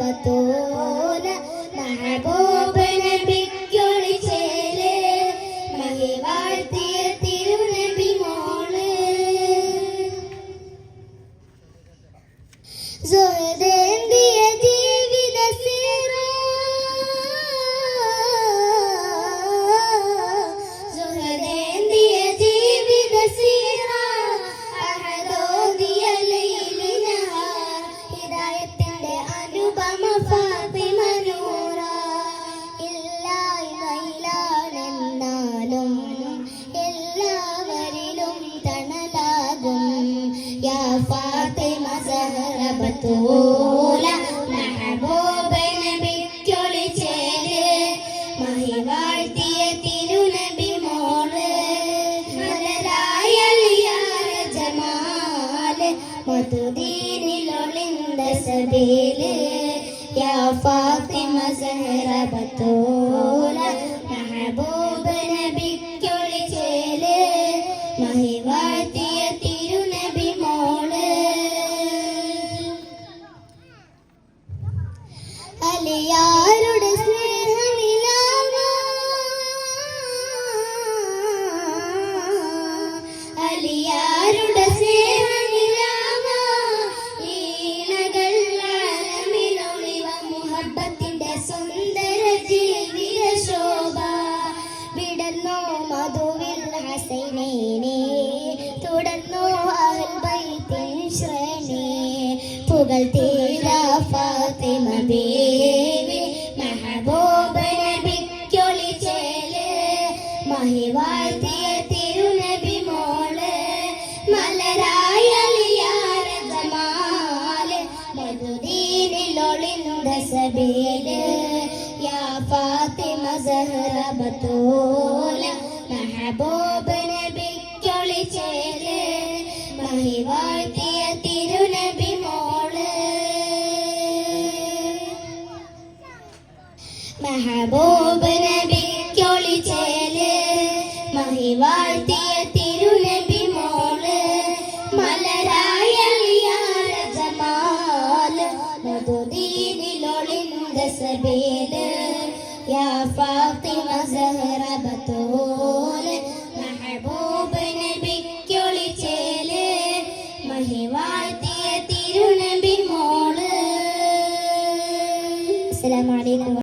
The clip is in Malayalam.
محبتون محبوب നബിക്കൊളി ചേൽ മഹിവാഴ്ത്തിയ തിരുനബി മോൾ. യാ ഫാത്തിമ സഹറ ബത്തൂല മെഹബൂബ നബിക്കൊളി ചേര് മഹിവാഴ്ത്തിയ തിരുനബി മോൾ മലരായ ജമാൽ മധുദീനിലൊളിന്ത സബീൽ യാ ഫാത്തിമ സഹറ ബത്തൂല അലിയാരുടെ സ്നേഹനിലാവ ഈണകൾ മധുവിൽ ശ്രേണി. ഫാത്തിമ ചേൽ. മധുദീനിലൊളിന്ത يا യാ ഫാത്തിമ بطولة محبوب نبيك നബിക്കൊളി ചേൽ മഹി വാഴ്ത്തിയ തിരുനബി മോൾ. മെഹബൂബ് നബിക്കൊളി ചേൽ മഹി വാഴ്ത്തിയ തിരുനബി മോൾ. മലരായ ജമാൽ മധുദീനിലൊളിന്ത സബീൽ യാ ഫാത്തിമ സഹറ ബത്തൂൽ മെഹബൂബ് നബിക്കൊളി ചേൽ മഹി വാഴ്ത്തിയ